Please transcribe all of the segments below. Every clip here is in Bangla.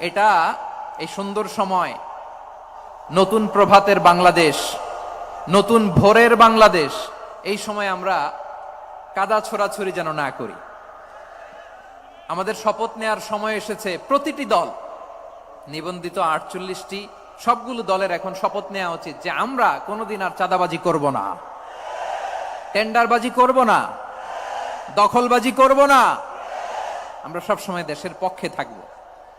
এটা এই সুন্দর সময়, নতুন প্রভাতের বাংলাদেশ, নতুন ভোরের বাংলাদেশ, এই সময় আমরা কাদা ছোড়াছড়ি যেন না করি। আমাদের শপথ নেয়ার সময় এসেছে প্রতিটি দল, নিবন্ধিত আটচল্লিশটি, সবগুলো দলের এখন শপথ নেওয়া উচিত যে আমরা কোনোদিন আর চাঁদাবাজি করব না। টেন্ডারবাজি করব না। দখলবাজি করব না। আমরা সব সময় দেশের পক্ষে থাকব।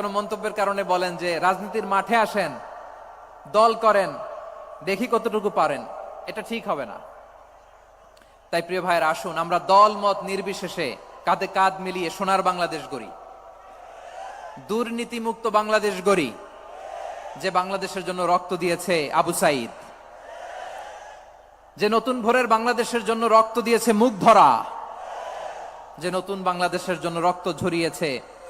কোন মন্তব্যের কারণে বলেন যে রাজনীতির মাঠে আসেন, দল করেন, দেখি কতটুকু পারেন। এটা ঠিক হবে না। তাই প্রিয় ভাইয়ের, আসুন, আমরা দল, মত নির্বিশেষে কাঁধে কাঁধ মিলিয়ে সোনার বাংলাদেশ গড়ি। দুর্নীতিমুক্ত বাংলাদেশ গড়ি, যে বাংলাদেশের জন্য রক্ত দিয়েছে আবু সাইদ। যে নতুন ভোরের বাংলাদেশের জন্য রক্ত দিয়েছে মুখ ধরা। যে নতুন বাংলাদেশের জন্য রক্ত ঝরিয়েছে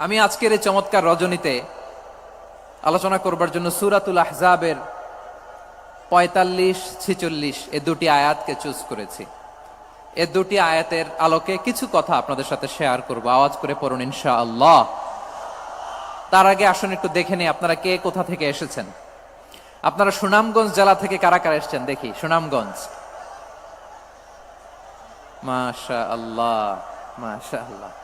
আমি আজকের এই চমৎকার রজনীতে আলোচনা করবার জন্য সুরাতুল আহজাবের পঁয়তাল্লিশ, ছিচল্লিশ, এ দুটি আয়াতকে চুজ করেছি। এ দুটি আয়াতের আলোকে কিছু কথা আপনাদের সাথে শেয়ার করব। আওয়াজ করে পড়ুন ইনশা আল্লাহ তার আগে আসুন, একটু দেখে নিই আপনারা কে কোথা থেকে এসেছেন। আপনারা সুনামগঞ্জ জেলা থেকে কারা কারা এসেছেন? দেখি, সুনামগঞ্জ। মাশা আল্লাহ মাশা আল্লাহ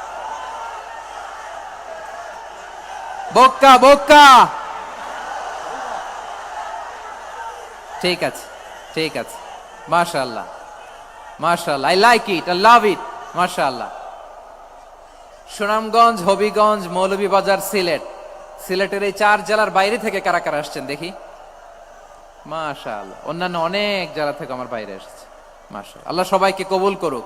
বক্কা বক্কা ঠিক আছে ঠিক আছে। মাশা আল্লাহ মাশা আল্লাহ I like it I love it মাশা আল্লাহ সুনামগঞ্জ, হবিগঞ্জ, মৌলভীবাজার, সিলেট। সিলেটের এই চার জেলার বাইরে থেকে কারা কারা আসছেন দেখি? মাশা আল্লাহ অন্যান্য অনেক জেলা থেকে আমার বাইরে এসেছে। মাশা আল্লাহ সবাইকে কবুল করুক।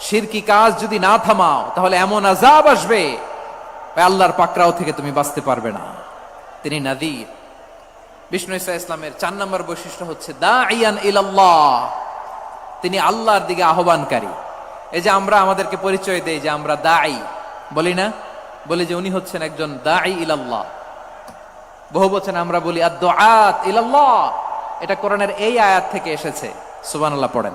শিরকি কাজ যদি না থামাও, তাহলে এমন আজাব আসবে আল্লাহর পাকরাও থেকে তুমি বাঁচতে পারবে না। তিনি নাদির বিষ্ণু ইসা ইসলামের চার নম্বর বৈশিষ্ট্য হচ্ছে দা ইয়ান ইলাল্লাহ। তিনি আল্লাহর দিকে আহ্বানকারী। এই যে আমরা আমাদেরকে পরিচয় দেই যে আমরা দাই বলি না? বলি যে উনি হচ্ছেন একজন দাই ইলাল্লাহ। বহু বচন আমরা বলি আদ ইলাল্লাহ। এটা কোরআনের এই আয়াত থেকে এসেছে। সুবহানাল্লাহ, পড়েন।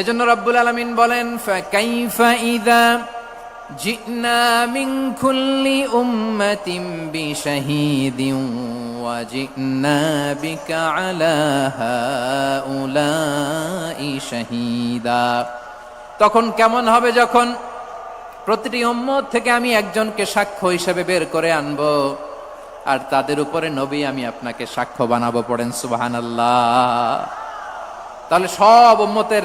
এজন্য রব্বুল আলামিন বলেন ফাকাইফা ইযা জিনা মিন কুল্লি উম্মাতিন বিশাহিদিন ওয়া জিনা বিকা আলা হাউলাই শাহিদা। তখন কেমন হবে যখন প্রতিটি উম্মত থেকে আমি একজনকে সাক্ষ্য হিসেবে বের করে আনব, আর তাদের উপরে নবী আমি আপনাকে সাক্ষ্য বানাবো, পড়েন সুবহানাল্লাহ। তাহলে সব উম্মতের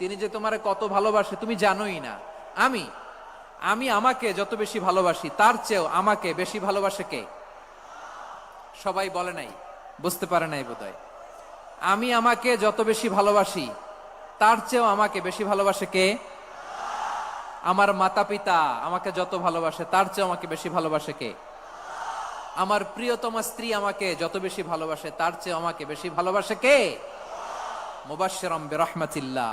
তিনি যে তোমারে কত ভালোবাসে, তুমি জানোই না। আমি আমি আমাকে যত বেশি ভালোবাসি, তার চেয়েও আমাকে বেশি ভালোবাসে কে? সবাই বলে নাই, বুঝতে পারে নাই বোধহয়। আমি আমাকে যত বেশি ভালোবাসি, তার চেয়েও আমাকে বেশি ভালোবাসে কে? আমার মাতা পিতা আমাকে যত ভালোবাসে, তার চেয়েও আমাকে বেশি ভালোবাসে কে? আমার প্রিয়তমা স্ত্রী আমাকে যত বেশি ভালোবাসে, তার চেয়ে আমাকে বেশি ভালোবাসে কে? মুবাশশিরাম বিরহমাতিল্লাহ।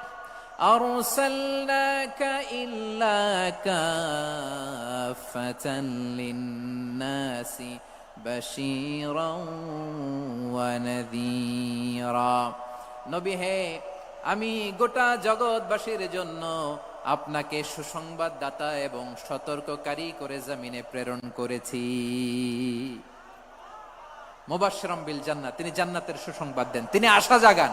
أرسلناك إلا كافة للناس بشيرا ونذيرا নবী হে আমি গোটা জগৎবাসীর জন্য আপনাকে সুসংবাদদাতা এবং সতর্ককারী করে জমিনে প্রেরণ করেছি মোবাশরম বিল জান্নাত তিনি জান্নাতের সুসংবাদ দেন তিনি আশা জাগান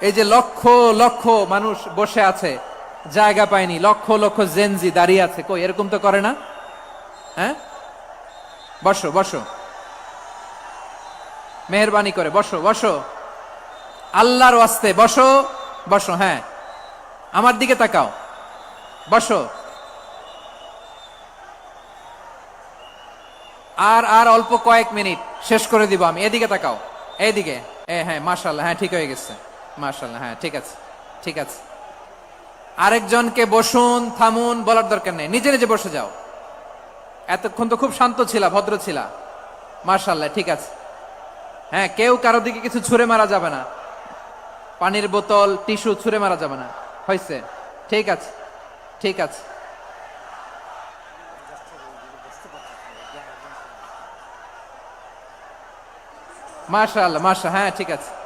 এই যে লক্ষ লক্ষ মানুষ বসে আছে, জায়গা পায়নি, লক্ষ লক্ষ জেনজি দাঁড়িয়ে আছে। কই, এরকম তো করে না? হ্যাঁ? বসো বসো। মেহরবানি করে, বসো বসো। আল্লাহর ওয়াস্তে, বসো বসো হ্যাঁ। আমার দিকে তাকাও। বসো। আর আর অল্প কয়েক মিনিট, শেষ করে দিব আমি। এদিকে তাকাও। এইদিকে। এ হ্যাঁ মাশাল্লাহ হ্যাঁ ঠিক হয়ে গেছে। মাশাল্লাহ হ্যাঁ ঠিক আছে ঠিক আছে। আরেকজনকে বসুন, থামুন, বলার দরকার নেই, নিজে নিজে বসে যাও। এতক্ষণ তো খুব শান্ত ছিলা, ভদ্র ছিলা। মার্শাল্লাহ ঠিক আছে। হ্যাঁ কেউ কারও দিকে কিছু ছুঁড়ে মারা যাবে না। পানির বোতল, টিস্যু ছুঁড়ে মারা যাবে না। হয়েছে ঠিক আছে ঠিক আছে। মাশাল্লাহ মাশা হ্যাঁ ঠিক আছে।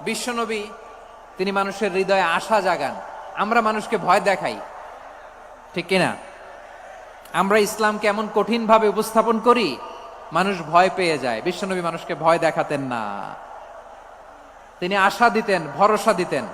বিশ্বনবী, তিনি মানুষের হৃদয়ে আশা জাগান। আমরা মানুষকে ভয় দেখাই। ঠিক কিনা আমরা ইসলামকে এমন কঠিনভাবে উপস্থাপন করি, মানুষ ভয় পেয়ে যায়। বিশ্বনবী মানুষকে ভয় দেখাতেন না। তিনি আশা দিতেন, ভরসা দিতেন।